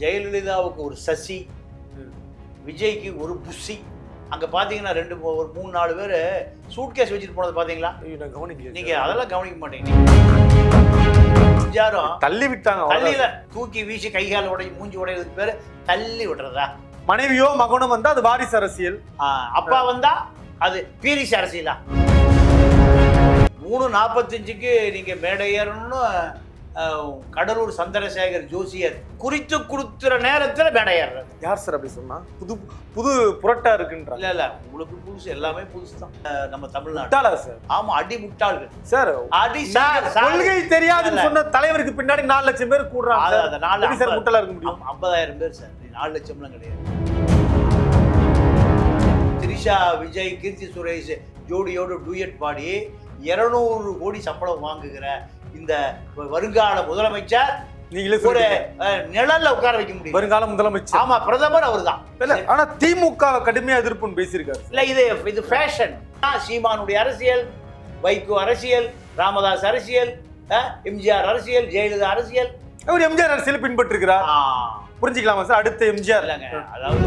ஜெயலலிதாவுக்கு ஒரு சசி விஜய்க்கு ஒரு புஷி அங்க பாத்தீங்கன்னா ரெண்டு ஒரு மூணு நாலு பேர் சூட்கேஸ் வச்சுட்டு போனது நான் கவனிக்கல நீங்க அதெல்லாம் கவனிக்க மாட்டீங்க. யாரும் தள்ளி விட்டாங்க. தள்ளியில தூக்கி வீசி கை கால் உடை மூஞ்சி உடையதுக்கு பேரு தள்ளி விடுறதா? மனைவியோ மகனும் வந்தா அது வாரிசு அரசியல். அப்பா வந்தா அது பீரிஸ் அரசியலா? மூணு நாற்பத்தஞ்சுக்கு நீங்க மேடை ஏறணும்னு கடலூர் சந்திரசேகர் ஜோசியர் குறித்து கொடுத்துற நேரத்துல மேடை ஏறுறது. யார் சார் அப்படி சொன்னா? புது புது புரட்டா இருக்குன்றாங்க. இல்ல இல்ல உங்களுக்கு புதுசு எல்லாமே புதுசு தான் நம்ம தமிழ்நாடு. சார்? ஆமா அடி முட்டாள்கள். சார் அடி சார். கொள்கை தெரியாதுன்னு. சொன்ன தலைவருக்கு பின்னாடி நாலு லட்சம் பேர் கூடுறாங்க நாலு சார் முட்டலா இருக்க முடியும்? ஐம்- ஐம்பதாயிரம் பேர் சார். நாலு லட்சம்லாம் கிடையாது. திரிஷா விஜய் கீர்த்தி சுரேஷ் ஜோடியோடு டூயட் பாடி இருநூறு கோடி சம்பளம் வாங்குகிற இந்த வருங்கால முதலமைச்சர் நீங்களே ஒரு நிழல்ல உட்கார வைக்க முடியும் வருங்கால முதலமைச்சர். ஆமா பிரதமர் அவர்தான். இல்ல ஆனா திமுக கடுமையா எதிர்ப்புன்னு பேசியிருக்காரு. இல்ல இது இது ஃபேஷன் சீமானுடைய அரசியல் வைகோ அரசியல் ராமதாஸ் அரசியல் எம்ஜிஆர் அரசியல் ஜெயலலிதா அரசியல். அவர் எம்ஜிஆர் அரசியல் பின்பற்றுகிறார் புரிஞ்சுக்கலாமா சார்? அடுத்த எம்ஜிஆர். இல்லைங்க அதாவது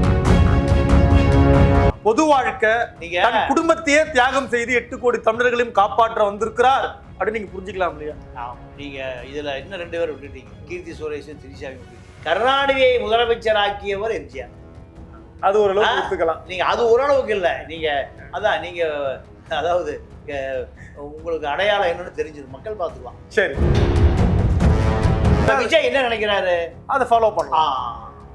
பொது வாழ்க்கை நீங்க தன் குடும்பத்தையே தியாகம் செய்து எட்டு கோடி தமிழர்களையும் காப்பாற்ற வந்திருக்கிறார். அப்படின்னு நீங்க புரிஞ்சுக்கலாம் இல்லையா? ஆமா. நீங்க இதுல இன்னும் ரெண்டு பேர் விட்டுட்டீங்க. கீர்த்தி சுரேஷ் திரிஷாவையும் விட்டுட்டீங்க. கருணாநிதியை முதலமைச்சர் ஆக்கியவர் எம்ஜிஆர். அது ஓரளவுக்கு? ஒத்துக்கலாம். நீங்க அது ஓரளவுக்கு இல்ல. நீங்க அதான் நீங்க அதாவது உங்களுக்கு அடையாளம் என்னன்னு தெரிஞ்சது மக்கள் பார்த்துக்கலாம். சரி. விஜய் என்ன நினைக்கிறாரு? அதை ஃபாலோ பண்ணலாம்.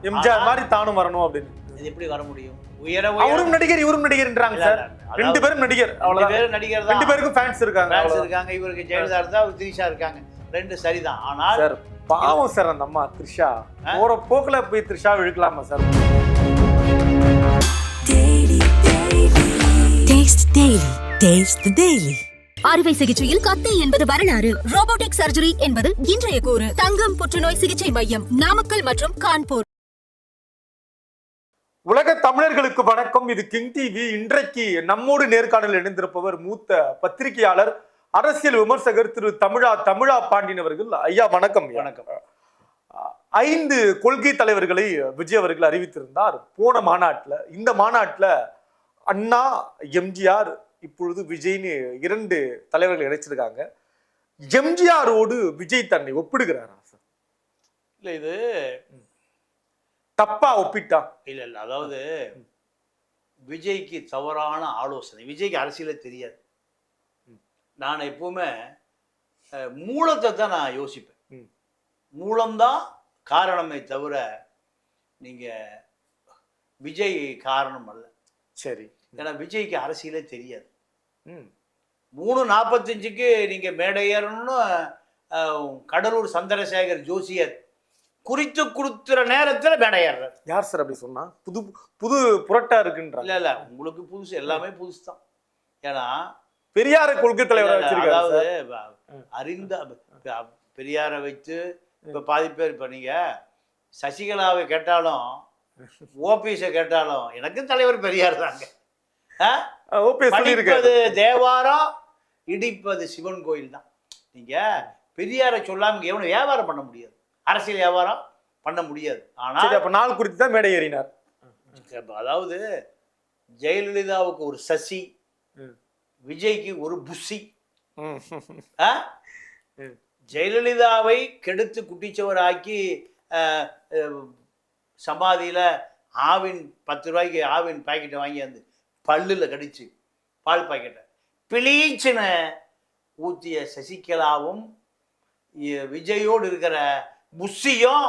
எம்ஜிஆர் மாதிரி தானும் வரணும் அப்படின்னு. இது எப்படி வர முடியும்? உயர அவரும் நடிகர் இவரும் நடிகர்ன்றாங்க சார். ரெண்டு பேரும் நடிகர் ரெண்டு அவ்வளவுதான். பேரும் நடிகர் ரெண்டு தான் பேருக்கும் ஃபேன்ஸ் இருக்காங்க அவ்வளவுதான். இருக்காங்க. இவருக்கு ஜெயலலிதா இருந்தா அவர் திரிஷா இருக்காங்க. ரெண்டு சரிதான். ஆனால் சார் பாவம் சார் அந்த அம்மா த்ரிஷா? போற போக்குல போய் த்ரிஷா இழுக்கலாமா சார். அறுவை சிகிச்சையில் கத்தை என்பது வரலாறு. ரோபோட்டிக் சர்ஜரி என்பது இன்றைய கூறு. தங்கம் புற்றுநோய் சிகிச்சை மையம் நாமக்கல் மற்றும் கான்பூர். உலக தமிழர்களுக்கு வணக்கம். இது கிங் டிவி. இன்றைக்கு நம்மோடு நேர்காணல் இணைந்திருப்பவர் மூத்த பத்திரிகையாளர் அரசியல் விமர்சகர் திரு தமிழா தமிழா பாண்டியன் அவர்கள். ஐயா வணக்கம். வணக்கம். ஐந்து கொள்கை தலைவர்களை விஜய் அவர்கள் அறிவித்திருந்தார். போன மாநாட்டுல இந்த மாநாட்டுல அண்ணா எம்ஜிஆர் இப்பொழுது விஜய்னு இரண்டு தலைவர்கள் இணைச்சிருக்காங்க. எம்ஜிஆரோடு விஜய் தன்னை ஒப்பிடுகிறாரா சார்? இல்ல இது தப்பா ஒப்பிட்டா. இல்ல இல்ல. அதாவது விஜய்க்கு தவறான ஆலோசனை. விஜய்க்கு அரசியலே தெரியாது. நான் எப்பவுமே மூலத்தை தான் நான் யோசிப்பேன். மூலம்தான் காரணமே தவிர நீங்க விஜய் காரணம் அல்ல. சரி. ஏன்னா விஜய்க்கு அரசியலே தெரியாது. ம். மூணு நாற்பத்தஞ்சுக்கு நீங்க மேடை ஏறணும்னு கடலூர் சந்திரசேகர் ஜோசியர் குறித்து கொடுத்துற நேரத்துல மேடை ஏறுறாரு யார் சார் அப்படி சொன்னா? புது புது புரட்டா இருக்குன்றாங்க. இல்ல இல்ல உங்களுக்கு புதுசு எல்லாமே புதுசு தான் ஏன்னா பெரியார கொள்கை தலைவரா அதாவது அறிந்த பெரியாரை வைத்து இப்ப பாதி பேர் இப்ப நீங்க சசிகலாவை கேட்டாலும் ஓபிஎஸை கேட்டாலும் எனக்கு தலைவர் பெரியார் தாங்க. படிப்பது தேவாரம் இடிப்பது சிவன் கோயில் தான் நீங்க பெரியாரை சொல்லாம இங்க எவனும் வியாபாரம் பண்ண முடியாது. அரசியல் வியாபாரம் பண்ண முடியாது. ஆனா சரி அப்ப நாள் குறித்து தான் மேடை ஏறினார். அதாவது ஜெயலலிதாவுக்கு ஒரு சசி. விஜய்க்கு ஒரு புஷி. ஜெயலலிதாவை கெடுத்து குட்டிச்சவராக்கி அஹ், அஹ், சமாதியில ஆவின் பத்து ரூபாய்க்கு ஆவின் பாக்கெட்டை வாங்கி வந்து பல்லுல கடிச்சு பால் பாக்கெட்டை பிளீச்சுன்னு ஊத்திய சசிகலாவும் விஜயோடு இருக்கிற புஷியும்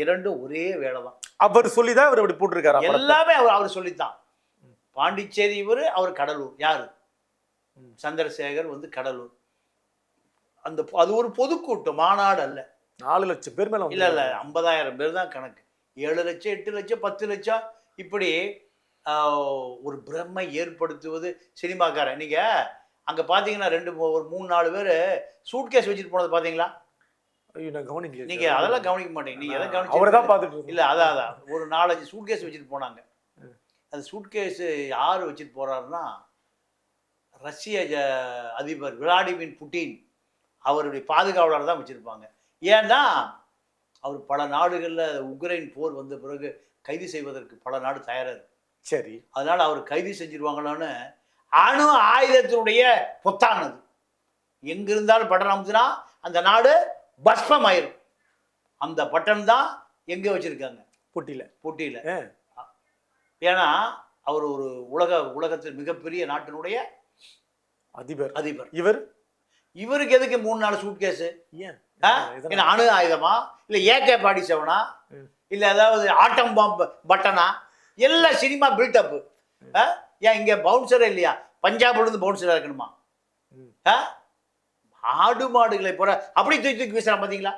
இரண்டும் ஒரே வேலை தான் அவர் சொல்லிதான் அவர் அப்படி போட்டிருக்காரு. எல்லாமே அவர் அவர் சொல்லித்தான். பாண்டிச்சேரி இவர் அவர் கடலூர். யாரு? சந்திரசேகர் வந்து கடலூர். அந்த அது ஒரு பொதுக்கூட்டம் மாநாடு அல்ல. நாலு லட்சம் பேர் மேல இல்ல இல்ல ஐம்பதாயிரம் பேர் தான் கணக்கு. ஏழு லட்சம் எட்டு லட்சம் பத்து லட்சம். இப்படி ஒரு பிரம்மை ஏற்படுத்துவது சினிமாக்காரன். நீங்க அங்க பாத்தீங்கன்னா ரெண்டு ஒரு மூணு நாலு பேர் சூட்கேஸ் வச்சுட்டு போனது பாத்தீங்களா? ஐயோ நான் கவனிக்கல நீங்க அதெல்லாம் கவனிக்க மாட்டீங்க. நீங்க எதை அவரை கவனிச்சு தான் பார்த்துட்டு. இல்ல அதான் அதான். ஒரு நாலஞ்சு சூட்கேஸ் வச்சுட்டு போனாங்க. அந்த சூட்கேஸ் யார் வச்சுட்டு போறாருன்னா ரஷ்ய அதிபர் விளாடிமிர் புட்டின் அவருடைய பாதுகாவலர் தான் வச்சிருப்பாங்க. ஏன்னா அவர் பல நாடுகளில் உக்ரைன் போர் வந்த பிறகு கைது செய்வதற்கு பல நாடு இருக்கு சரி. அதனால அவர் கைது செஞ்சிருவாங்களான்னு அணு ஆயுதத்தினுடைய பொத்தானது. எங்க இருந்தாலும் பட்டன் அமுத்துனா அந்த நாடு பஸ்பம் ஆயிரும் அந்த பட்டன் தான் எங்க வச்சிருக்காங்க? போட்டியில. போட்டியில. ஏன்னா அவர் ஒரு உலக உலகத்தில் மிகப்பெரிய நாட்டினுடைய அதிபர். அதிபர். இவர்? இவருக்கு எதுக்கு மூணு நாலு சூட் கேஸு ஏன்? அணு ஆயுதமா? இல்ல ஏகே பாடி செவனா. இல்ல ஏதாவது ஆட்டம் பாம்பு பட்டனா? எல்லாம் சினிமா பில்டப் ஏன் இங்க பவுன்சரே இல்லையா? பஞ்சாப்ல இருந்து பவுன்சரா இருக்கணுமா. ஆ? ஆடு மாடுகளை போற அப்படி தூக்கி தூக்கி வீசுறான் பாத்தீங்களா?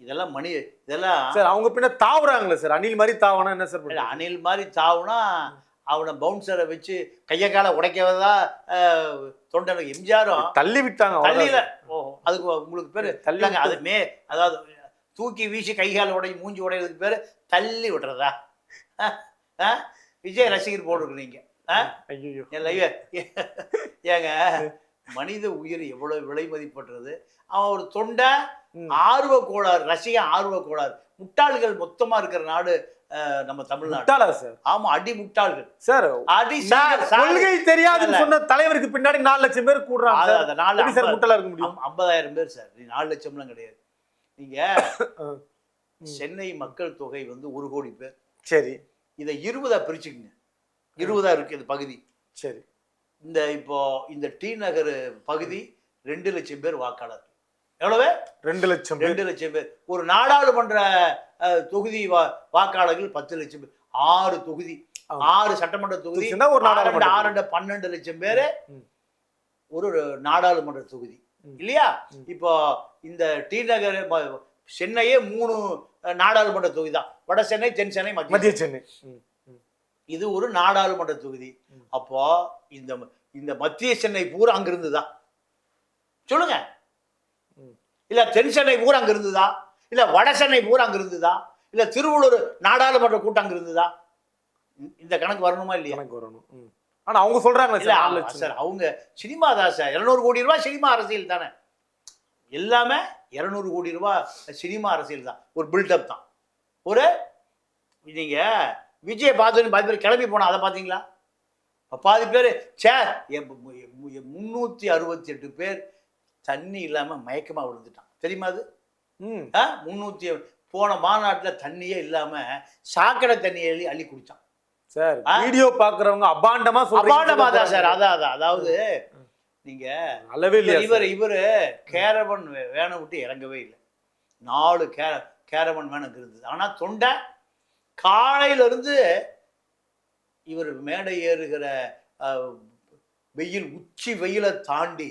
இதெல்லாம் மணி இதெல்லாம் சார் அவங்க பின்ன தாவுறாங்களே சார். அணில் மாதிரி தாவனா என்ன சார்? அணில் மாதிரி தாவுனா அவனை பவுன்சரை வச்சு கையை காலை உடைக்கவதா அஹ், தொண்டன் எம்ஜிஆரும் தள்ளி விட்டாங்க தள்ளியில. ஓ அதுக்கு உங்களுக்கு பேரு? தள்ளி இல்லைங்க அது மே அதாவது தூக்கி வீசி கை கால் உடை மூஞ்சி உடையதுக்கு பேரு தள்ளி விடுறதா? விஜய் ரசிகர் போட்டுருக்குறீங்க ஏங்க மனித உயிர் எவ்வளவு விலை மதிப்பற்றது? அவன் ஒரு தொண்டை. ஆர்வ கோளாறு ரசிகன் ஆர்வ கோளாறு. முட்டாள்கள் மொத்தமா இருக்கிற நாடு நம்ம தமிழ்நாடு. சார்? ஆமா அடி முட்டாள்கள். சார் அடி. கொள்கை தெரியாதுன்னு. சொன்ன தலைவருக்கு பின்னாடி நாலு லட்சம் பேர் கூடுறாங்க நாலு சார் முட்டாளா இருக்க முடியும்? ஐம்- ஐம்பதாயிரம் பேர் சார். நீ நாலு லட்சம்லாம் கிடையாது. நீங்க. சென்னை மக்கள் தொகை வந்து ஒரு கோடி பேர். சரி. இதை இருபதா பிரிச்சுக்கங்க. இருபதா இருக்கு இந்த பகுதி. சரி. இந்த இப்போ இந்த டி நகர் பகுதி ரெண்டு லட்சம் பேர் வாக்காளர் எவ்வளவு? ரெண்டு லட்சம் ரெண்டு லட்சம் பேர். ஒரு நாடாளுமன்ற தொகுதி வா- வாக்காளர்கள் பத்து லட்சம் பேர். ஆறு தொகுதி. ஆறு சட்டமன்ற தொகுதி. ஆறு பன்னெண்டு லட்சம் பேர். ஒரு நாடாளுமன்ற தொகுதி. இல்லையா. இப்போ இந்த டி நகர் சென்னையே மூணு நாடாளுமன்ற தொகுதி தான். வட சென்னை தென் சென்னை மத்திய சென்னை. இது ஒரு நாடாளுமன்ற தொகுதி. அப்போ இந்த இந்த மத்திய சென்னை பூரா அங்க இருந்துதா? சொல்லுங்க. இல்ல தென் சென்னை பூரா அங்க இருந்துதா? இல்ல வட சென்னை பூரா அங்க இருந்துதா? இல்ல திருவள்ளூர் நாடாளுமன்ற கூட்டம் அங்க இருந்துதா? இந்த- கணக்கு வரணுமா இல்லையா? கணக்கு வரணும். ஆனா அவங்க சொல்றாங்களே இல்ல சார் அவங்க சினிமா தான் சார். இருநூறு கோடி ரூபாய் சினிமா அரசியல் தானே. எல்லாமே இருநூறு கோடி ரூபாய் சினிமா அரசியல் தான். ஒரு பில்டப் தான். ஒரு நீங்க விஜய் பார்த்து பாதி பேர் கிளம்பி போனா அதை பார்த்தீங்களா? பாதி பேர் சே முந்நூற்றி அறுபத்தி எட்டு பேர் தண்ணி இல்லாம மயக்கமா விழுந்துட்டான். தெரியுமா அது? ம். முந்நூற்றி போன மாநாட்டுல தண்ணியே இல்லாம சாக்கடை தண்ணியை அள்ளி அள்ளி குடிச்சான். சார் ஆ? வீடியோ பாக்குறவங்க அபாண்டமா சொல்றீங்க. அபாண்டமா தான் சார். அதான் அதான் அதாவது நீங்க அளவே இல்லையா இவர்? இவர் கேரவன் வேனை விட்டு இறங்கவே இல்லை. நாலு கே கேரவன் வேனும் இருந்தது ஆனா தொண்டை காலையில இருந்து இவர் மேடை ஏறுகிற வெயில் உச்சி வெயிலை தாண்டி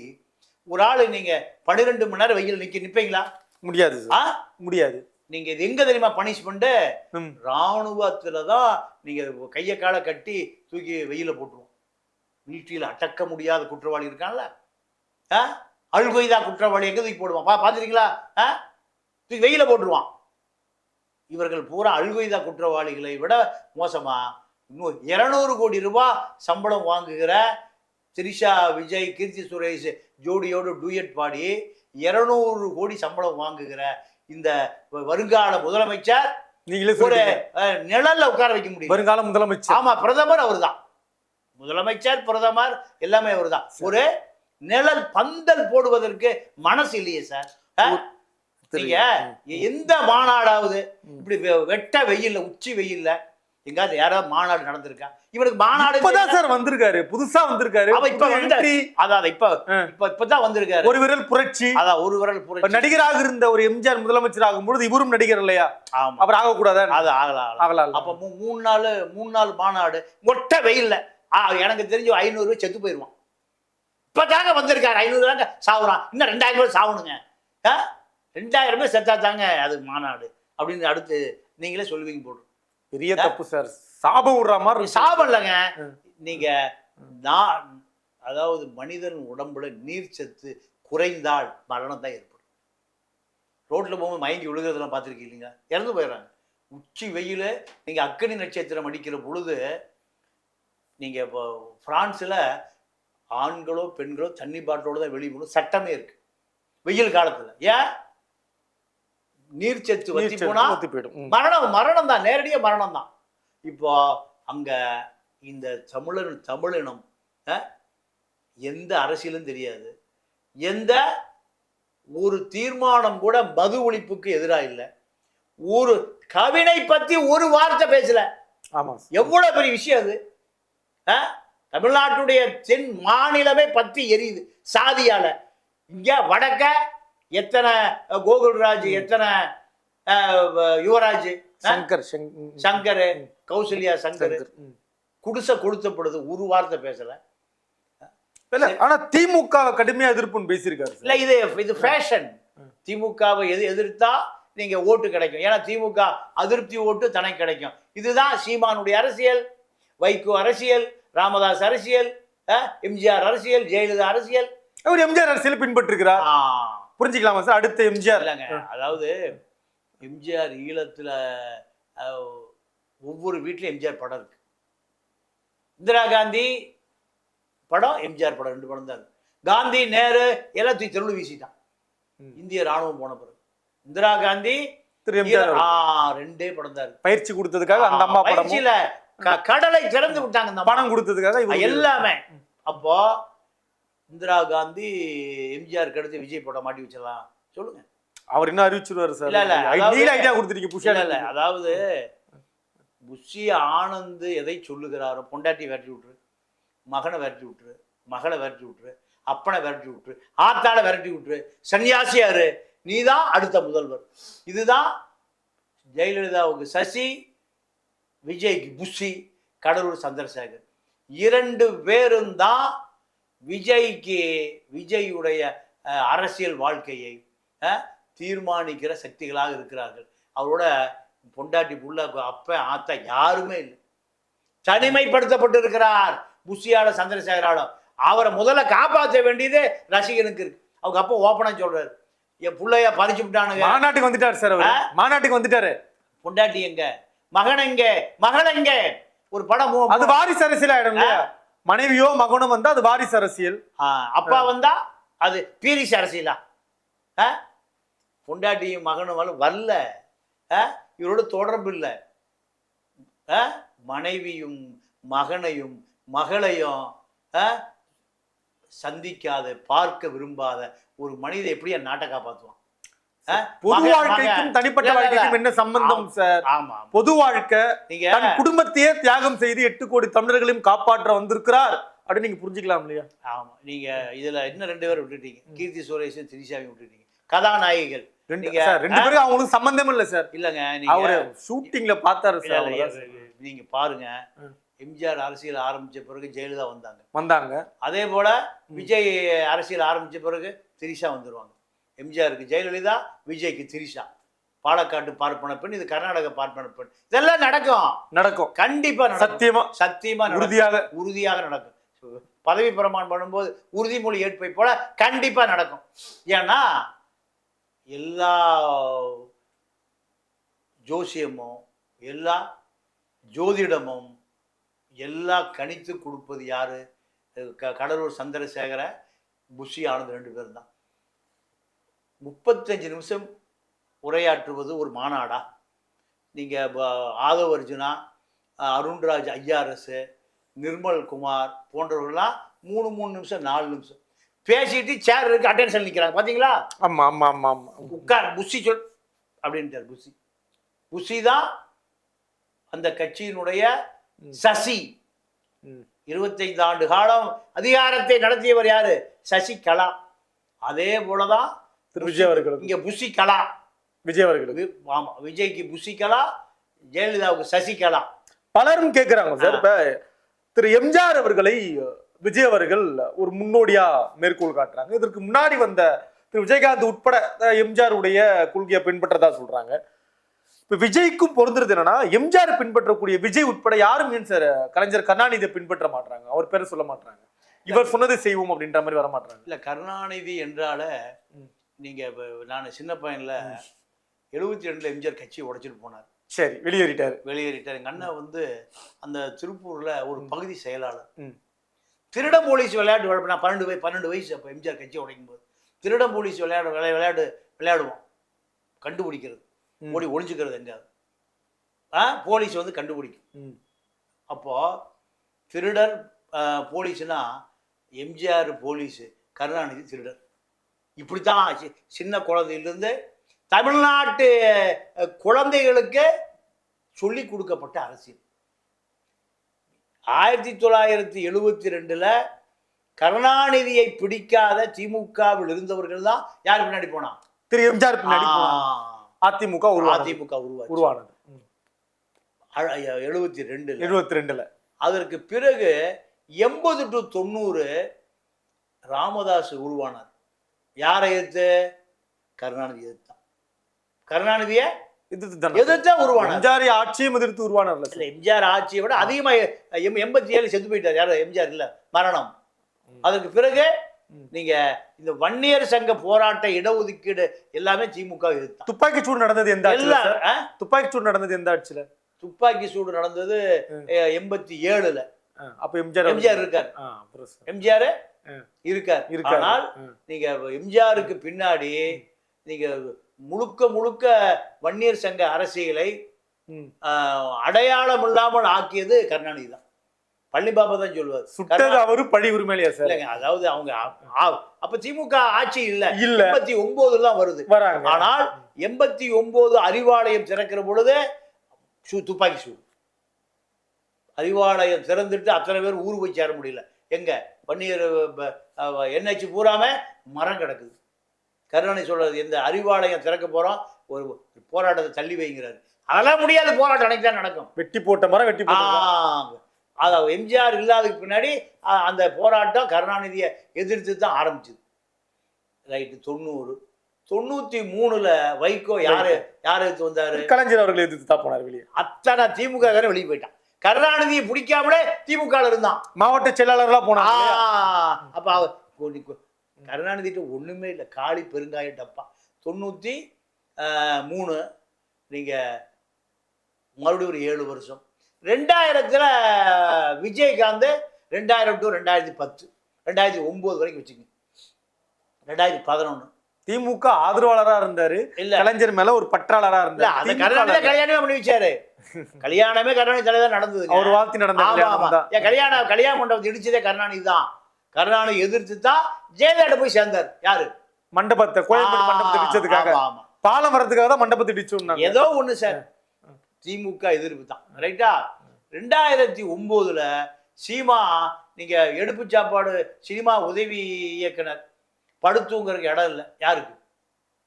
ஒரு ஆளு நீங்க பன்னிரெண்டு மணி நேரம் வெயில் நிக்க நிப்பீங்களா? முடியாது ஆ? முடியாது. நீங்க இது எங்க தெரியுமா பனிஷ்மெண்ட் ம். ராணுவத்துல தான் நீங்க கையை காலை கட்டி தூக்கி வெயில போட்டுருவோம். மிலிட்ரியில் அடக்க முடியாத குற்றவாளி இருக்கான்ல. ஆ? அல்கொய்தா குற்றவாளி எங்க தூக்கி போடுவான்? பா பார்த்துருக்கீங்களா? ஆ? தூக்கி வெயில போட்டுருவான். இவர்கள் பூரா அல்கொய்தா குற்றவாளிகளை விட மோசமா? இன்னும் இருநூறு கோடி ரூபாய் சம்பளம் வாங்குகிற திரிஷா விஜய் கீர்த்தி சுரேஷ் ஜோடியோடு டூயட் பாடி இருநூறு கோடி சம்பளம் வாங்குகிற இந்த வருங்கால முதலமைச்சர் ஒரு நிழல்ல உட்கார வைக்க முடியும். வருங்கால முதலமைச்சர். ஆமா பிரதமர் அவர்தான். முதலமைச்சர் பிரதமர் எல்லாமே அவர்தான். ஒரு நிழல் பந்தல் போடுவதற்கு மனசு இல்லையே சார்? நீங்க எந்த மாநாடாவது. இப்படி வெட்ட வெயில்ல உச்சி வெயில்ல எங்காவது யாராவது மாநாடு நடந்திருக்கா? இவனுக்கு மாநாடு இப்பதான் சார் வந்திருக்காரு. புதுசா வந்திருக்காரு. அவ இப்ப வந்த- அதான் இப்ப. இப்ப இப்பதான் வந்திருக்காரு. ஒரு விரல் புரட்சி. அதான் ஒரு விரல் இப்ப புரட்சி நடிகராக இருந்த ஒரு எம்ஜிஆர் முதலமைச்சர் ஆகும்பொழுது இவரும் நடிகர் இல்லையா? ஆமா. அப்புறம் ஆகக்கூடாதா? அது ஆகலாம் ஆகலாம். அப்ப மூணு நாள் மூணு நாள் மாநாடு மொட்டை வெயில்ல. எனக்கு தெரிஞ்சு ஐநூறு பேர் செத்து போயிடுவான் இப்பதாங்க வந்திருக்காரு. ஐநூறு தாங்க சாவுறான். இன்னும் ரெண்டாயிரம் பேர் சாவணுங்க? ரெண்டாயிரம் பேர் செத்தா தாங்க அது மாநாடு அப்படின்னு அடுத்து நீங்களே சொல்லுவீங்க போடு பெரிய தப்பு சார். சாபம் விடுற மாதிரி. சாபம் இல்லைங்க. நீங்க நான் அதாவது மனிதன் உடம்புல நீர் சத்து குறைந்தால் மரணம் தான் ஏற்படும். ரோட்ல போகும்போது மயங்கி விழுகிறதெல்லாம் பார்த்துருக்கீங்க இறந்து போயிடுறாங்க. உச்சி வெயில் நீங்க அக்கனி நட்சத்திரம் அடிக்கிற பொழுது நீங்க இப்போ பிரான்ஸ்ல ஆண்களோ பெண்களோ தண்ணி பாட்டிலோட தான் வெளியே போகணும். சட்டமே இருக்கு. வெயில் காலத்துல. ஏன்? நீர்ச்சத்து வத்தி நீர்ச்சத்து போனா போயிடும். மரணம் மரணம் தான் நேரடியாக மரணம் தான். இப்போ அங்க இந்த தமிழன் தமிழினம் எந்த அரசியலும் தெரியாது. எந்த ஒரு தீர்மானம் கூட மது ஒழிப்புக்கு எதிராக இல்லை. ஒரு கவினை பத்தி ஒரு வார்த்தை பேசல. ஆமா. எவ்வளவு பெரிய விஷயம் அது? தமிழ்நாட்டுடைய தென் மாநிலமே பத்தி எரியுது சாதியால. இங்க வடக்க எத்தனை கோகுல்ராஜ் எத்தனை யுவராஜ்? சங்கர். சங்கர் கௌசல்யா சங்கர். குடிசை கொளுத்தப்படுது ஒரு வார்த்தை பேசல. இல்ல ஆனா திமுக கடுமையா எதிர்ப்புன்னு பேசியிருக்காரு இல்ல. இது இது ஃபேஷன் திமுகவை எது எதிர்த்தா நீங்க ஓட்டு கிடைக்கும். ஏன்னா திமுக அதிருப்தி ஓட்டு தனக்கு கிடைக்கும். இதுதான் சீமானுடைய அரசியல் வைகோ அரசியல் ராமதாஸ் அரசியல் எம்ஜிஆர் அரசியல் ஜெயலலிதா அரசியல். அவர் எம்ஜிஆர் அரசியல் பின்பற்றுகிறார் புரிஞ்சுக்கலாமா சார்? அடுத்த எம்ஜிஆர். இல்லைங்க அதாவது எம்ஜிஆர் ஈழத்துல ஒவ்வொரு வீட்லயும் எம்ஜிஆர் படம் இருக்கு. இந்திரா காந்தி படம் எம்ஜிஆர் படம் ரெண்டு படம் தான் இருக்கு. காந்தி நேரு எல்லாம் தூக்கி தெருவில் வீசிட்டான். இந்திய ராணுவம் போன பிறகு. இந்திரா காந்தி. ரெண்டே படம் தான் இருக்கு. பயிற்சி கொடுத்ததுக்காக அந்த அம்மா பயிற்சியில கடலை திறந்து விட்டாங்க இந்த. பணம் கொடுத்ததுக்காக எல்லாமே. அப்போ இந்திரா காந்தி எம்ஜிஆர் கடுத்து விஜய் படம் மாட்டி வச்சிடலாம். சொல்லுங்க. அவர் என்ன அறிவிச்சிருவாரு சார்? இல்ல, இல்ல, ஐடியா கொடுத்துருக்கீங்க புஷா இல்ல அதாவது புஷி ஆனந்த் எதை சொல்லுகிறாரோ பொண்டாட்டி விரட்டி விட்டுரு மகனை விரட்டி விட்டுரு மகளை விரட்டி விட்டுரு அப்பனை விரட்டி விட்டுரு ஆத்தாளை விரட்டி விட்டுரு சன்னியாசியாரு நீதான் அடுத்த முதல்வர். இதுதான் ஜெயலலிதாவுக்கு சசி விஜய்க்கு புஷி கடலூர் சந்திரசேகர். இரண்டு பேரும் தான் விஜய்க்கு விஜயுடைய அஹ், அரசியல் வாழ்க்கையை தீர்மானிக்கிற சக்திகளாக இருக்கிறார்கள். அவரோட பொண்டாட்டி புள்ள அப்ப ஆத்தா யாருமே இல்லை. தனிமைப்படுத்தப்பட்டிருக்கிறார் புஷியால சந்திரசேகராலும் அவரை முதல்ல காப்பாற்ற வேண்டியது ரசிகனுக்கு இருக்கு. அவங்க அப்பா ஓப்பனா சொல்றாரு. என் புள்ளைய பறிச்சு விட்டானுங்க. மாநாட்டுக்கு வந்துட்டாரு சார்? மாநாட்டுக்கு வந்துட்டாரு. பொண்டாட்டி எங்க? மகன் எங்க? மகள் எங்க? ஒரு படம் அது வாரிசு அரசியல் ஆயிடும் மனைவியோ மகனும் வந்தா அது வாரிசு அரசியல் அப்பா வந்தா அது பீரிஸ் அரசியலா ஆ? பொண்டாட்டியும் மகனும் வரல வரல ஆ? இவரோட தொடர்பு இல்லை ஆ? மனைவியும் மகனையும் மகளையும் ஆ? சந்திக்காத பார்க்க விரும்பாத ஒரு மனிதன் எப்படியா நாட்டை காப்பாற்றுவான் பொது வாழ்க்கைக்கும். தனிப்பட்ட வாழ்க்கைக்கும். என்ன சம்பந்தம் சார்? ஆமா பொது வாழ்க்கை நீங்க தன் குடும்பத்தையே தியாகம் செய்து எட்டு கோடி தமிழர்களையும் காப்பாற்ற வந்திருக்கிறார். அப்படின்னு நீங்க புரிஞ்சுக்கலாம் இல்லையா? ஆமா நீங்க இதுல இன்னும் ரெண்டு பேரும் விட்டுட்டீங்க. கீர்த்தி சுரேஷன் திரிஷாவையும் விட்டுட்டீங்க. கதாநாயகிகள். ரெண்டு ரெண்டு பேரும் அவங்களுக்கு சம்பந்தம் இல்ல சார். இல்லங்க அவரு ஷூட்டிங்ல பார்த்தாரு சார். நீங்க பாருங்க. எம்ஜிஆர் அரசியல் ஆரம்பிச்ச பிறகு ஜெயலலிதா வந்தாங்க. வந்தாங்க. அதே போல விஜய் அரசியல் ஆரம்பிச்ச பிறகு திரிஷா வந்துருவாங்க. எம்ஜிஆருக்கு ஜெயலலிதா விஜய்க்கு திரிஷா. பாலக்காட்டு பார்ப்பன பெண் இது கர்நாடக பார்ப்பன பெண். இதெல்லாம் நடக்கும். நடக்கும். கண்டிப்பா நடக்கும். சத்தியமா சத்தியமா. உறுதியாக. உறுதியாக நடக்கும். பதவி பிரமாணம் பண்ணும்போது உறுதிமொழி ஏற்பை போல கண்டிப்பா நடக்கும். ஏன்னா எல்லா ஜோசியமும் எல்லா ஜோதிடமும் எல்லா கணித்து கொடுப்பது யாரு? கடலூர் சந்திரசேகர புஷி ஆனந்த் ரெண்டு பேரும் தான். முப்பத்தஞ்சு நிமிஷம் உரையாற்றுவது ஒரு மாநாடா? நீங்கள் ஆதவ அர்ஜுனா அருண்ராஜ் ஐஆர்எஸ் நிர்மல் குமார் போன்றவர்கள்லாம் மூணு மூணு நிமிஷம் நாலு நிமிஷம். பேசிட்டு சேர் இருக்கு அட்டென்ஷன் நிற்கிறாங்க பார்த்தீங்களா ஆமா ஆமா ஆமா ஆமா. உட்கார் புஷி சொல் அப்படின்ட்டார் புஷி. புஷி தான் அந்த கட்சியினுடைய சசி. இருபத்தைந்து ஆண்டு காலம் அதிகாரத்தை நடத்தியவர் யாரு? சசிகலா. அதே போலதான் திரு விஜய் அவர்களுக்கு. இங்க புஷி கலா. விஜய் அவர்களுக்கு. வி- ஆமா விஜய்க்கு புஷிகலா ஜெயலலிதாவுக்கு சசிகலா பலரும் கேட்கிறாங்க சார். இப்ப திரு எம்ஜிஆர் அவர்களை விஜய் அவர்கள் ஒரு முன்னோடியா மேற்கோள் காட்டுறாங்க. இதற்கு முன்னாடி வந்த திரு விஜயகாந்த் உட்பட அஹ், எம்ஜிஆர் உடைய கொள்கையை பின்பற்றதா சொல்றாங்க. இப்ப விஜய்க்கும் பொருந்துறது என்னன்னா எம்ஜிஆர் பின்பற்றக்கூடிய விஜய் உட்பட யாரும் ஏன் சார் கலைஞர் கருணாநிதியை பின்பற்ற மாட்டாங்க அவர் பேரை சொல்ல மாட்டாங்க இவர் சொன்னதை செய்வோம் அப்படின்ற மாதிரி வர மாட்டாங்க இல்ல கருணாநிதி என்றால ம். நீங்க இப்ப நான் சின்ன பையன்ல எழுபத்தி ரெண்டுல எம்ஜிஆர் கட்சியை உடைச்சிட்டு போனார். சரி வெளியேறிட்டாரு. வெளியேறிட்டார். எங்க அண்ணன் வந்து அந்த திருப்பூர்ல ஒரு பகுதி செயலாளர். ம். திருடம் போலீஸ் விளையாட்டு விளையாடு நான் பன்னெண்டு வயசு பன்னெண்டு வயசு அப்போ எம்ஜிஆர் கட்சி உடைக்கும் போது திருடம் போலீஸ் விளையாடு விளை விளையாடு விளையாடுவோம். கண்டுபிடிக்கிறது. ஓடி ஒளிஞ்சுக்கிறது எங்கேயாவது. ஆ போலீஸ் வந்து கண்டுபிடிக்கும். ம். அப்போ திருடர் ஆ, போலீஸ்னா எம்ஜிஆர் போலீஸு கருணாநிதி திருடர். இப்படித்தான் சின்ன குழந்தையிலிருந்து தமிழ்நாட்டு குழந்தைகளுக்கு சொல்லி கொடுக்கப்பட்ட அரசியல். ஆயிரத்தி தொள்ளாயிரத்தி எழுபத்தி ரெண்டுல கருணாநிதியை பிடிக்காத திமுகவில் இருந்தவர்கள் தான் யார் பின்னாடி போனா? திரு எம்ஜிஆர் பின்னாடி. அதிமுக அதிமுக உருவானது. எழுபத்தி ரெண்டுல எழுபத்தி ரெண்டுல அதற்கு பிறகு எண்பது டு தொண்ணூறு ராமதாஸ் உருவானார். யாரை எதிர்த்து? கருணாநிதி எதிர்த்தான் கருணாநிதிய எதிர்த்து. எதிர்த்தா உருவானார். எம்ஜிஆர் ஆட்சியும் எதிர்த்து உருவானார்ல இல்ல எம்ஜிஆர் ஆட்சியை விட அதிகமா எம் எண்பத்தி ஏழு செத்து போயிட்டார். யாரு? எம்ஜிஆர் இல்ல. மரணம். அதற்கு பிறகு. நீங்க இந்த வன்னியர் சங்க போராட்ட இடஒதுக்கீடு எல்லாமே திமுக எதிர்த்தான் துப்பாக்கி சூடு நடந்தது எந்த? துப்பாக்கி சூடு நடந்தது எந்த ஆட்சியில? துப்பாக்கி சூடு நடந்தது எண்பத்தி ஏழுல. அப்ப எம்ஜிஆர் எம்ஜிஆர் இருக்கார். எம்ஜிஆர். இருக்கார். ஆனால். நீங்க எம்ஜிஆருக்கு பின்னாடி நீங்க முழுக்க முழுக்க வன்னியர் சங்க அரசியலை அடையாளம் இல்லாமல் ஆக்கியது கருணாநிதி தான். பள்ளி பாபா தான் சொல்லுவார் சுட்டது அவரு பழி உரிமையிலையா சார். இல்லைங்க அதாவது அவங்க அப்ப திமுக ஆட்சி இல்ல. இல்ல. எண்பத்தி ஒன்பதுல தான் வருது. ஆனால் எண்பத்தி ஒன்பது அறிவாலயம் திறக்கிற பொழுது துப்பாக்கி சூடு. அறிவாலயம் திறந்துட்டு அத்தனை பேர் ஊர் போய் சேர முடியல. எங்க? வன்னியர் என்ஹெச் பூராம மரம் கிடக்குது. கருணாநிதி சொல்றது எந்த அறிவாலயம் திறக்க போறோம் ஒரு போராட்டத்தை தள்ளி வைங்கிறாரு. அதெல்லாம் முடியாது போராட்டம் அன்னைக்கு தான் நடக்கும். வெட்டி போட்ட மரம் வெட்டி அதாவது எம்ஜிஆர் இல்லாததுக்கு பின்னாடி அந்த போராட்டம் கருணாநிதியை எதிர்த்து தான் ஆரம்பிச்சது. ரைட்டு தொண்ணூறு. தொண்ணூத்தி மூணுல வைகோ யாரு யார் எடுத்து வந்தாரு? கலைஞர் அவர்கள் எதிர்த்து தான் போனார் வெளியே. அத்தனை திமுக வெளியே போயிட்டான். கருணாநிதியை பிடிக்காமலே திமுக இருந்தான். மாவட்ட போனாங்க இல்லையா? அப்ப கருணாநிதிட்ட ஒண்ணுமே இல்லை. காளி பெருங்காய டப்பா. தொண்ணூத்தி மூணு நீங்க மறுபடியும் ஒரு ஏழு வருஷம். ரெண்டாயிரத்துல விஜயகாந்த் ரெண்டாயிரம் டு ரெண்டாயிரத்தி பத்து ரெண்டாயிரத்தி ஒன்பது வரைக்கும் வச்சுக்கோங்க. ரெண்டாயிரத்தி பதினொன்று திமுக ஆதரவாளரா இருந்தாரு இல்ல. கலைஞர் மேல ஒரு பற்றாளரா இருந்தாரு. கல்யாணமே பண்ணி வச்சாரு. கல்யாணமே கருணாநிதி தலைதான் நடந்தது அவர் வாழ்த்தி நடந்த ஆமா கல்யாணம் கல்யாண மண்டபத்தை இடிச்சதே கருணாநிதி தான். கருணாநிதி எதிர்த்து தான் ஜெயலலிதா போய் சேர்ந்தார். யாரு? மண்டபத்தை கோயம்பேடு மண்டபத்தை இடிச்சதுக்காக. பாலம் வரதுக்காக தான் மண்டபத்தை இடிச்சோம்னாங்க. ஏதோ ஒண்ணு சார். திமுக எதிர்ப்பு தான். ரைட்டா? ரெண்டாயிரத்தி ஒன்பதுல சீமா நீங்க எடுப்பு சாப்பாடு சினிமா உதவி இயக்குனர் படுத்துங்கிறதுக்கு இடம் இல்லை. யாருக்கு?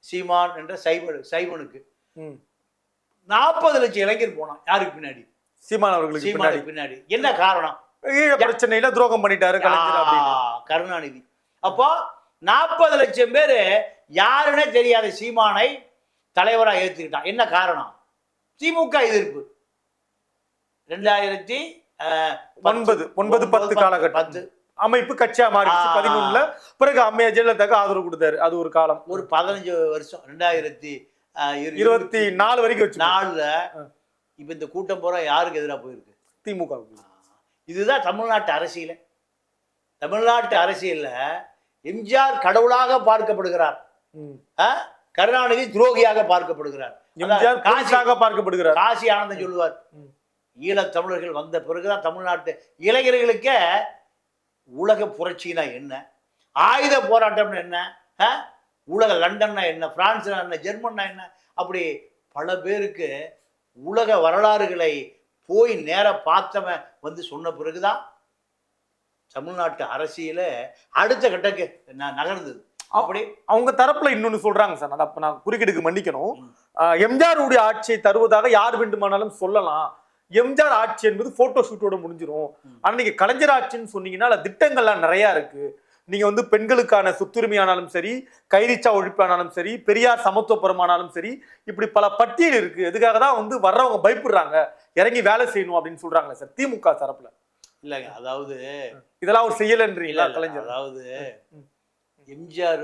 சீமான் என்ற சைவன் சைவனுக்கு. நாற்பது லட்சம் இளைஞர் போனான். யாருக்கு பின்னாடி? சீமான் அவர்களுக்கு சீமானுக்கு பின்னாடி. என்ன காரணம்? ஈழ பிரச்சனையில துரோகம் பண்ணிட்டாரு கருணாநிதி. அப்போ நாற்பது லட்சம் பேர் யாருன்னே தெரியாத சீமானை தலைவரா ஏத்துக்கிட்டான். என்ன காரணம்? திமுக எதிர்ப்பு. ரெண்டாயிரத்தி ஒன்பது ஒன்பது பத்து காலகட்டம். பத்து. அமைப்பு கட்சியா மாறிடுச்சு ஆ. பதினொன்னுல. பிறகு அம்மையா ஜெயலலிதாக்கு ஆதரவு கொடுத்தாரு. அது ஒரு காலம். ஒரு பதினஞ்சு வருஷம் ரெண்டாயிரத்தி இருபத்தி நாலு வரைக்கும் வச்சு நாலுல. இப்ப இந்த கூட்டம் பூரா யாருக்கு எதிராக போயிருக்கு? திமுக இதுதான் தமிழ்நாட்டு அரசியல். தமிழ்நாட்டு அரசியல்ல எம்ஜிஆர் கடவுளாக பார்க்கப்படுகிறார்? கருணாநிதி துரோகியாக பார்க்கப்படுகிறார். எம்ஜிஆர் அதான் காசி போலீஸாக பார்க்கப்படுகிறார். காசி ஆனந்தன் சொல்லுவார். ஈழத் தமிழர்கள் வந்த பிறகுதான் தமிழ்நாட்டு இளைஞர்களுக்கே உலக புரட்சினா என்ன? ஆயுத போராட்டம்னு என்ன? உலக லண்டன்னா என்ன? பிரான்ஸ்னா என்ன? ஜெர்மன்னா என்ன? அப்படி பல பேருக்கு உலக வரலாறுகளை போய் நேர பார்த்தவன் வந்து சொன்ன பிறகுதான் தமிழ்நாட்டு அரசியல அடுத்த கட்டக்கு நகர்ந்தது. அப்படி? அவங்க தரப்புல இன்னொன்னு சொல்றாங்க சார். நான் அப்ப நான் குறுக்கீடுக்கு மன்னிக்கணும். ம். எம்ஜிஆர் உடைய ஆட்சியை தருவதாக யார் வேண்டுமானாலும் சொல்லலாம். எம்ஜிஆர் ஆட்சி என்பது போட்டோ ஷூட்டோட முடிஞ்சிரும். ம். ஆனா நீங்க கலைஞர் ஆட்சின்னு சொன்னீங்கன்னா திட்டங்கள்லாம் நிறைய இருக்கு. நீங்க வந்து பெண்களுக்கான சொத்துரிமையானாலும் சரி கைரிச்சா ஒழிப்பானாலும் சரி பெரியார் சமத்துவபுரமானாலும் சரி இப்படி பல பட்டியல் இருக்கு. எதுக்காக தான் வந்து வர்றவங்க பயப்படுறாங்க? இறங்கி வேலை செய்யணும் அப்படின்னு சொல்றாங்களே சார் திமுக தரப்புல இல்லைங்க அதாவது இதெல்லாம் ஒரு இல்ல, செய்யலன்றீங்களா கலைஞர்? அதாவது. எம்ஜிஆர்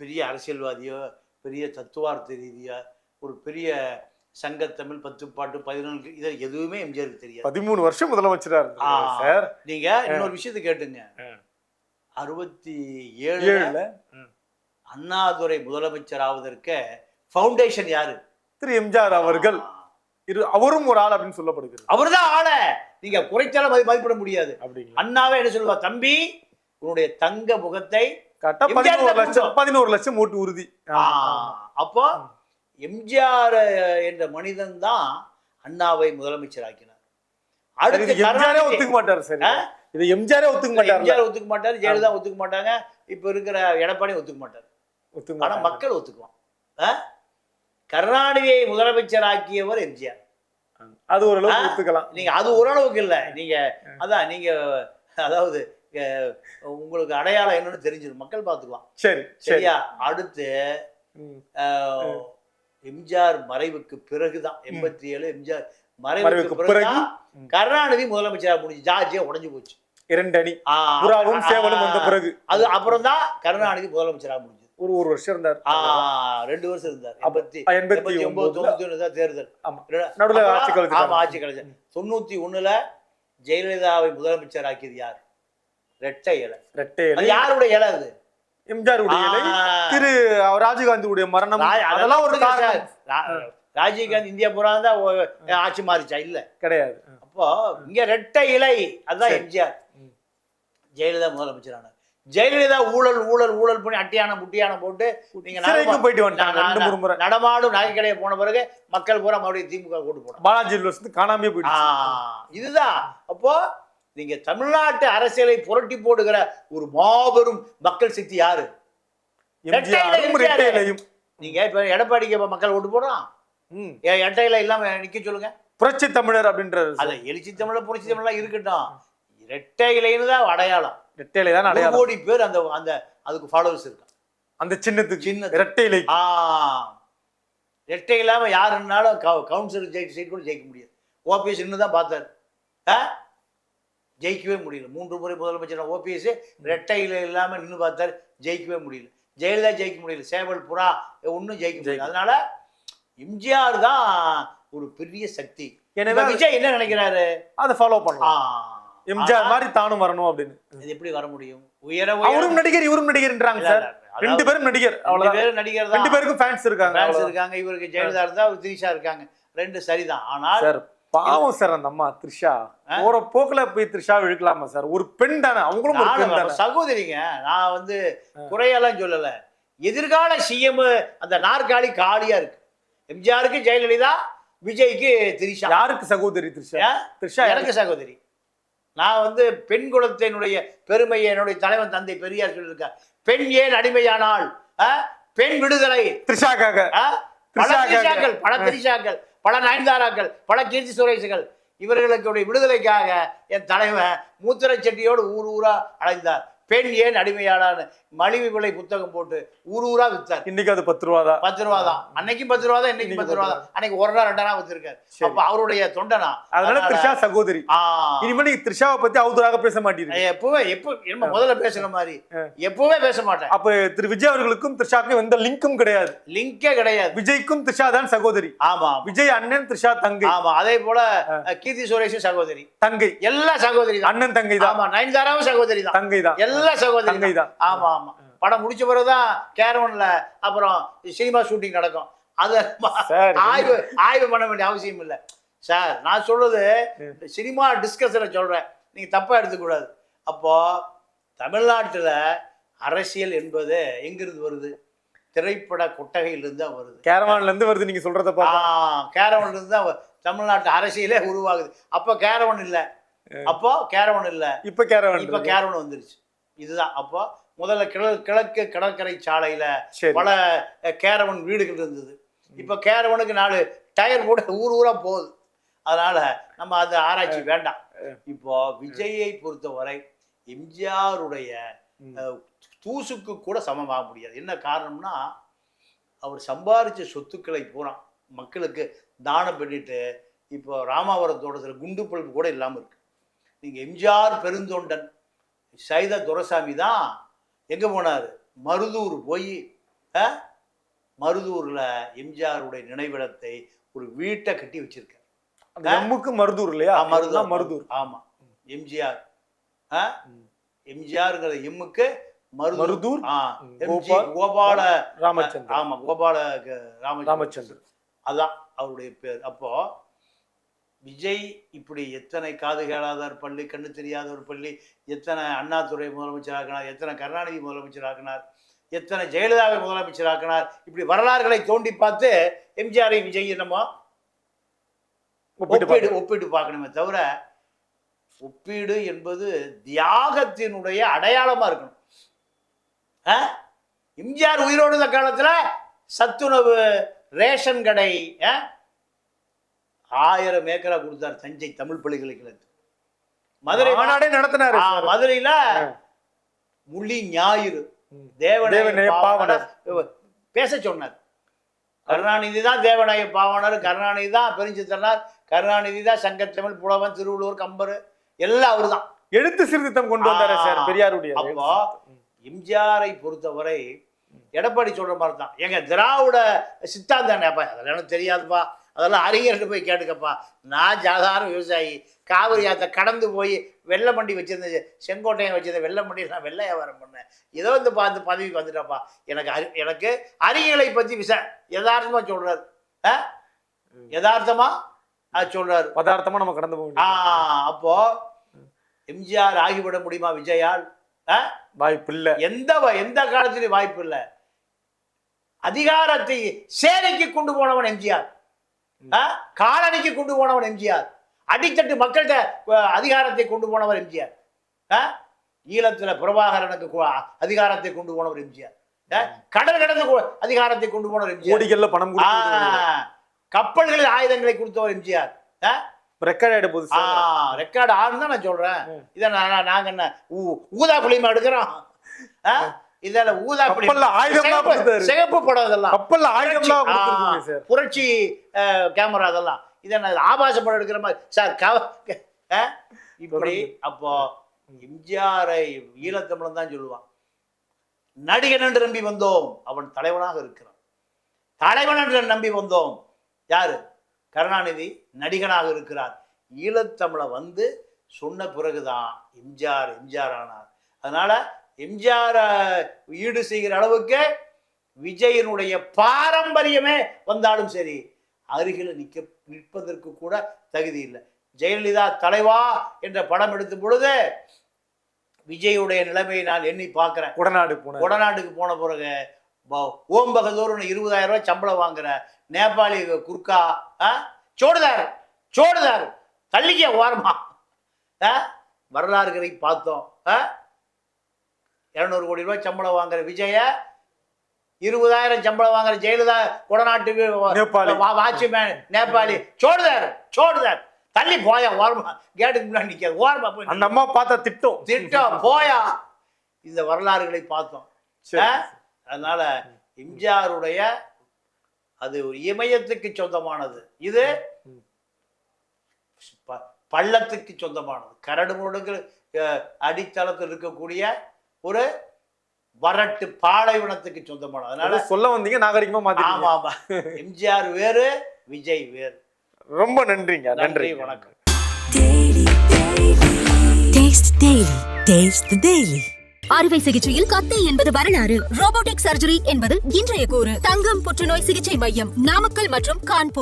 பெரிய அரசியல்வாதியோ பெரிய தத்துவார்த்த ரீதியா ஒரு பெரிய சங்கத்தமிழ் பத்து பாட்டு பதினொன்று இது எதுவுமே எம்ஜிஆருக்கு தெரியாது. பதிமூணு வருஷம் முதலமைச்சரா இருந்தாரு ஆ. சார். நீங்க இன்னொரு விஷயத்தை கேட்டுங்க. அறுபத்தி ஏழுல அண்ணாதுரை முதலமைச்சர் ஆவதற்கு ஃபவுண்டேஷன் யாரு? திரு எம்ஜிஆர் அவர்கள். இரு அவரும் ஒரு ஆள் அப்படின்னு சொல்லப்படுகிறது. அவர்தான் ஆள. நீங்க குறைச்சால மதி மதிப்பிட முடியாது. அப்படிங்களா? அண்ணாவே என்ன சொல்லுவா? தம்பி உன்னுடைய தங்க முகத்தை கரெக்டா எம்ஜிஆர் பதினோரு தான் லட்சம். பதினோரு லட்சம் ஓட்டு உறுதி. அப்போ எம்ஜிஆர் என்ற மனிதன் தான் அண்ணாவை முதலமைச்சராக்கினார். சரி, இது அடுத்து எம்ஜிஆரே ஒத்துக்க மாட்டாரு சரி? இது எம்ஜிஆரே ஒத்துக்க மாட்டாரு எம்ஜிஆர் ஒத்துக்க மாட்டாரு ஜெயலலிதா ஒத்துக்க மாட்டாங்க இப்ப இருக்கிற எடப்பாடி ஒத்துக்க மாட்டாரு. ஒத்துக்க ஆனா மாட்டாரு மக்கள் ஒத்துக்குவான்? கருணாநிதியை முதலமைச்சராக்கியவர் எம்ஜிஆர். அது ஓரளவுக்கு? ஒத்துக்கலாம். நீங்க அது ஓரளவுக்கு இல்ல. நீங்க அதான் நீங்க அதாவது உங்களுக்கு அடையாளம் என்னன்னு தெரிஞ்சிடும். மக்கள் பார்த்துக்குவான் சரி சரி. சரியா? அடுத்து எம்ஜிஆர் மறைவுக்கு பிறகுதான். எண்பத்தி ஏழு எம்ஜிஆர் மறைவுக்கு பிறகு. கருணாநிதி முதலமைச்சரா முடிஞ்சு ஜார்ஜியா உடைஞ்சு போச்சு. இரண்டு அணி. சேவலும் வந்த பிறகு. அது அப்புறம் தான் கருணாநிதி முதலமைச்சரா முடிஞ்சது. ஒரு ஒரு வருஷம் இருந்தார். ரெண்டு வருஷம் இருந்தார். எண்பத்தி எண்பத்தி ஒன்பது தொண்ணூத்தி ஒண்ணு தான் தேர்தல். நடுவுல ஆட்சி. ஆமா ஆட்சி கலைச்சு தொண்ணூத்தி ஒண்ணுல ஜெயலலிதாவை முதலமைச்சர் ஆக்கியது யார்? ரெட்டை இலை. ரெட்டை இலை. யாருடைய இலை அது? எம்ஜிஆர் உடைய. திரு ராஜீவ்காந்தியுடைய மரணம். ரா- அதெல்லாம் ஒரு ராஜீவ்காந்தி இந்தியா பூரா தான் ஆட்சி மாறிச்சா? இல்ல. கிடையாது. அப்போ இங்க ரெட்டை இலை அதுதான். எம்ஜிஆர். ஜெயலலிதா முதலமைச்சரானார் ஜெயலலிதா ஊழல் ஊழல் ஊழல் பண்ணி அட்டியானம் புட்டியானம் போட்டு நீங்க போயிட்டு முறை. நடமாடும் நகை கடையை போன பிறகு மக்கள் பூரா மறுபடியும் திமுக ஓட்டு போனாங்க பாலாஜி காணாமே ஆ, போயிடுச்சு. இதுதான். அப்போ நீங்க தமிழ்நாட்டு அரசியலை புரட்டி போடுகிற ஒரு மாபெரும் மக்கள் சக்தி யாரு? நீங்க இப்ப எடப்பாடிக்கு மக்கள் ஓட்டு போடுறான்? எட்டையில இல்லாம நிக்க சொல்லுங்க. புரட்சி தமிழர் அப்படின்றது அது எழுச்சி தமிழ புரட்சி தமிழா இருக்கட்டும். இரட்டை இலைன்னு தான் அடையாளம். ரெட்டை இலை தான் அடையாளம். கோடி பேர் அந்த அந்த அதுக்கு ஃபாலோவர்ஸ் இருக்கான் அந்த சின்னத்துக்கு. சின்னத்துக்கு. ரெட்டை இலை. ஆ. ரெட்டை இல்லாம யாருன்னாலும் கவுன்சிலர் ஜெயிக்க சீட் கூட ஜெயிக்க முடியாது. ஓபிஎஸ் இன்னும் தான் பார்த்தாரு. ஆ? ஜெயிக்கவே முடியல. மூன்று முறை முதலமைச்சர் ஓபிஎஸ் ரெட்டையில இல்லாம நின்று பார்த்தாரு ஜெயிக்கவே முடியல. ஜெயலலிதா ஜெயிக்க முடியல. சேவல் புறா ஒன்றும் ஜெயிக்க முடியல. அதனால எம்ஜிஆர் தான் ஒரு பெரிய சக்தி. எனவே விஜய் என்ன நினைக்கிறாரு? அதை ஃபாலோ பண்ணலாம். எம்ஜிஆர் மாதிரி தானும் வரணும் அப்படின்னு. இது எப்படி வர முடியும்? உயர அவரும் நடிகர் இவரும் நடிகர்ன்றாங்க சார். ரெண்டு பேரும் நடிகர் ரெண்டு அவ்வளவுதான். பேரும் நடிகர் ரெண்டு பேருக்கும் ஃபேன்ஸ் இருக்காங்க அவ்வளவுதான். இருக்காங்க இவருக்கு ஜெயலலிதா இருந்தா திரிஷா இருக்காங்க. ரெண்டு சரிதான். ஆனால் பாவம் சார் அந்த அம்மா த்ரிஷா. போற போக்குல போய் த்ரிஷா இழுக்கலாமா சார்? ஒரு பெண் தானே அவங்களும் ஒரு பெண் நானும் தானே. சகோதரிங்க நான் வந்து குறையெல்லாம் சொல்லல. எதிர்கால சிஎம் அந்த நாற்காலி காலியா இருக்கு. எம்ஜிஆருக்கு ஜெயலலிதா விஜய்க்கு திரிஷா. யாருக்கு சகோதரி த்ரிஷா? த்ரிஷா எனக்கு சகோதரி. நான் வந்து பெண் குலத்தினுடைய பெருமையை என்னுடைய தலைவன் தந்தை பெரியார் சொல்லியிருக்கார். பெண் ஏன் அடிமையானால்? பெண் விடுதலை. த்ரிஷாக்காக? பல. திரிஷாக்கள் பல திரிஷாக்கள். பல நயன்தாராக்கள் பல கீர்த்தி சுரேஷுகள் இவர்களுடைய விடுதலைக்காக என் தலைவன் மூத்திரை செட்டியோடு ஊர் ஊரா அலைந்தார். பெண் ஏன் அடிமையானான்னு மலிவு விலை புத்தகம் போட்டு ஊர் ஊரா வித்தார். இன்னைக்கு அது பத்து ரூபா தான். பத்து ரூபா தான். அன்னைக்கும் பத்து ரூபா தான் இன்னைக்கு பத்து ரூபா தான். அன்னைக்கு ஒரு நாள் ரெண்டு நாள் வித்திருக்காரு. சரி. அப்ப அவருடைய தொண்டனா? அதனால த்ரிஷா சகோதரி. ஆ. இனிமே நீங்க த்ரிஷாவை பத்தி அவதூறாக பேச மாட்டீங்க எப்பவே எப்போ முதல்ல பேசுற மாதிரி. எப்பவே பேச மாட்டேன். அப்ப திரு விஜய் அவர்களுக்கும் த்ரிஷாக்கும் எந்த லிங்கும் கிடையாது. லிங்கே கிடையாது. விஜய்க்கும் த்ரிஷா தான் சகோதரி. ஆமா விஜய் அண்ணன் த்ரிஷா தங்கை. ஆமா அதே போல கீர்த்தி சுரேஷும் சகோதரி. தங்கை. எல்லா சகோதரி அண்ணன் தங்கை தான். ஆமா நயன்தாராவும் சகோதரி தான். தங்கை தான். எல்லா சகோதரி தான். ஆமா ஆமா. படம் முடிச்ச பிறகுதான் கேரவன்ல அப்புறம் சினிமா ஷூட்டிங் நடக்கும். அது ஆய்வு ஆய்வு பண்ண வேண்டிய அவசியம் இல்லை. சார் நான் சொல்றது சினிமா டிஸ்கஷனை சொல்றேன். நீங்க தப்பா எடுத்துக்கூடாது. அப்போ தமிழ்நாட்டுல அரசியல் என்பது எங்கிருந்து வருது? திரைப்பட கொட்டகையிலிருந்து தான் வருது. கேரவான்ல இருந்து வருது நீங்க சொல்றத பார்த்தா. கேரவன்ல இருந்து தான் தமிழ்நாட்டு அரசியலே உருவாகுது. அப்போ கேரவன் இல்ல. அப்போ கேரவன் இல்ல. இப்ப கேரவான் இப்ப கேரவன் வந்துருச்சு. இதுதான். அப்போ முதல்ல கிழ கிழக்கு கடற்கரை சாலையில பல கேரவன் வீடுகள் இருந்தது. இப்ப கேரவனுக்கு நாலு டயர் போட்டு ஊர் ஊரா போகுது. அதனால நம்ம அந்த ஆராய்ச்சி வேண்டாம். இப்போ விஜயை பொறுத்தவரை எம்ஜிஆருடைய தூசுக்கு கூட சமமாக முடியாது. என்ன காரணம்னா அவர் சம்பாரிச்ச சொத்துக்களை பூரா மக்களுக்கு தானம் பண்ணிட்டு இப்போ ராமாவரம் தோட்டத்தில் குண்டு பல்பு கூட இல்லாமல் இருக்கு. நீங்க எம்ஜிஆர் பெருந்தொண்டன் சைத துரசாமி தான் எங்க போனாரு? மருதூர் போய் மருதூர்ல எம்ஜிஆருடைய நினைவிடத்தை ஒரு வீட்டை கட்டி வச்சிருக்காரு. அந்த எம்முக்கு மருதூர் இல்லையா? மருதூர். மருதூர். ஆமா. எம்ஜிஆர். எம்ஜிஆர்ங்கிற எம்முக்கு மருதூர். கோபால், ராமச்சந்திரன். ஆமா கோபால ராமச்சந்திரன். அதான் அவருடைய பேர். அப்போ விஜய் இப்படி எத்தனை காது கேளாதார் பள்ளி கண்ணு தெரியாதவர் பள்ளி எத்தனை அண்ணாதுரை முதலமைச்சர் ஆக்கினார் எத்தனை கருணாநிதி முதலமைச்சர் ஆக்கினார் எத்தனை ஜெயலலிதாவை முதலமைச்சர் ஆக்கினார் இப்படி வரலாறுகளை தோண்டி பார்த்து எம்ஜிஆரை விஜய் நம்ம ஒப்பிட்டு ஒப்பீடு பார்க்கணும். ஒப்பிட்டு பார்க்கணுமே தவிர ஒப்பீடு என்பது தியாகத்தினுடைய அடையாளமா இருக்கணும்? எம்ஜிஆர் உயிரோடு இருந்த காலத்துல சத்துணவு ரேஷன் கடை? ஆயிரம் ஏக்கரா கொடுத்தார் தஞ்சை தமிழ் பல்கலைக்கழகத்துக்கு மதுரை மாநாடே நடத்தினாரு. மதுரையில. முள்ளி ஞாயிறு. தேவநாய பாவனர். பேச சொன்னார். கருணாநிதி தான் தேவநாய பாவனர். கருணாநிதி தான் பெருஞ்சித்தனார் கருணாநிதி தான் சங்கத்தமிழ் புலவன் திருவள்ளுவர் கம்பர் எல்லாம் அவர்தான். எழுத்து சீர்திருத்தம் கொண்டு வந்தாரு சார். பெரியாருடைய அப்போ எம்ஜிஆரை பொறுத்தவரை எடப்பாடி சொல்ற மாதிரி தான் எங்க திராவிட சித்தாந்தம் அப்பா? அதெல்லாம் எனக்கு தெரியாதுப்பா. அதெல்லாம் அறிஞர்கிட்ட போய் கேட்டுக்கப்பா. நான் சாதாரண விவசாயி. காவிரி ஆத்த கடந்து போய் வெள்ளை மண்டி வச்சிருந்த செங்கோட்டையன் வச்சிருந்த வெள்ளை மண்டி நான் வெள்ளை வியாபாரம் பண்ணேன். ஏதோ இந்த பார்த்து பதவிக்கு வந்துட்டப்பா. எனக்கு அறி எனக்கு அறிஞர்களை பற்றி விச யதார்த்தமா சொல்றாரு. ஆ? யதார்த்தமா? அது சொல்றாரு. பதார்த்தமா நம்ம கடந்து போக ஆ வேண்டியது. அப்போ எம்ஜிஆர் ஆகிவிட முடியுமா விஜயால்? ஆ? வாய்ப்பு இல்ல எந்த எந்த காலத்திலும் வாய்ப்பு இல்லை அதிகாரத்தை சேனைக்கு கொண்டு போனவன் எம்ஜிஆர்? காலனிக்கு கொண்டு போனவன் எம்ஜிஆர். அடித்தட்டு மக்கள்கிட்ட அதிகாரத்தை கொண்டு போனவர் எம்ஜிஆர்? ஈழத்துல பிரபாகரனுக்கு அதிகாரத்தை கொண்டு போனவர் எம்ஜிஆர்? கடல் கடந்து அதிகாரத்தை கொண்டு போனவர் எம்ஜிஆர். பணம் கப்பல்களில் ஆயுதங்களை கொடுத்தவர் எம்ஜிஆர்? Record sir. ரெக்கார்டு ஆறுன்னு தான் நான் சொல்றேன். இதை நான் நான்- நாங்க என்ன ஊதா புளிமா எடுக்கிறோம்? இதில் ஊதா சிகப்பு- படம் இதெல்லாம் கப்பல்ல ஆயுதம்லாம் புரட்சி- கேமரா அதெல்லாம். இதை நான் ஆபாச படம் எடுக்கிற மாதிரி. சார் கவ? இப்படி அப்போ எம்ஜிஆரை ஈழத்தமிழன் தான் சொல்லுவான். நடிகன் என்று நம்பி வந்தோம். அவன் தலைவனாக இருக்கிறான். தலைவன் என்று நம்பி வந்தோம். யாரு? கருணாநிதி நடிகனாக இருக்கிறார். ஈழத்தமிழை வந்து சொன்ன பிறகுதான் எம்ஜிஆர் எம்ஜிஆர் ஆனார். அதனால எம்ஜிஆர் ஈடு செய்கிற அளவுக்கு விஜயனுடைய பாரம்பரியமே வந்தாலும் சரி அருகில் நிற்க நிற்பதற்கு கூட தகுதி இல்லை ஜெயலலிதா தலைவா என்ற படம் எடுத்த பொழுது விஜயுடைய நிலைமையை நான் எண்ணி பார்க்கிறேன் உடநாடு போன கொடநாட்டுக்கு போன பிறகு ஓம் பகதூர்னு இருபதாயிரம் ரூபாய் சம்பளம் வாங்குற நேபாளி குர்கா ஆ? சோடுதார் சோடுதார் தள்ளிக்க ஓரமா ஆ? வரலாறுகளை பார்த்தோம் இரநூறு கோடி ரூபாய் சம்பளம் வாங்குற விஜய இருபதாயிரம் சம்பளம் வாங்குற ஜெயலலிதா கொடநாட்டுக்கு நேபாளி. வாட்ச்மேன் நேபாளி. சோடுதார் சோடுதார். தள்ளி போயா ஓரமா கேட்டுக்கு முன்னாடி நிற்காது ஓரமா போய் அந்த அம்மா பார்த்த திட்டம். திட்டம். போயா. இந்த வரலாறுகளை பார்த்தோம்? அதனால எம்ஜிஆருடைய அது ஒரு இமயத்துக்கு சொந்தமானது. இது பள்ளத்துக்கு சொந்தமானது. கரடு முரடுக்கு அஹ், அடித்தளத்தில் இருக்கக்கூடிய ஒரு வறட்டு பாலைவனத்துக்கு சொந்தமானது அதனால சொல்ல வந்தீங்க நாகரிகமா ஆமா மாத்திட்டீங்க. ஆமா எம்ஜிஆர் வேறு விஜய் வேறு. ரொம்ப நன்றிங்க நன்றி வணக்கம். அறுவை சிகிச்சையில் கத்தை என்பது வரலாறு. ரோபோட்டிக் சர்ஜரி என்பது இன்றைய கூறு. தங்கம் புற்றுநோய் சிகிச்சை மையம் நாமக்கல் மற்றும் கான்பூர்.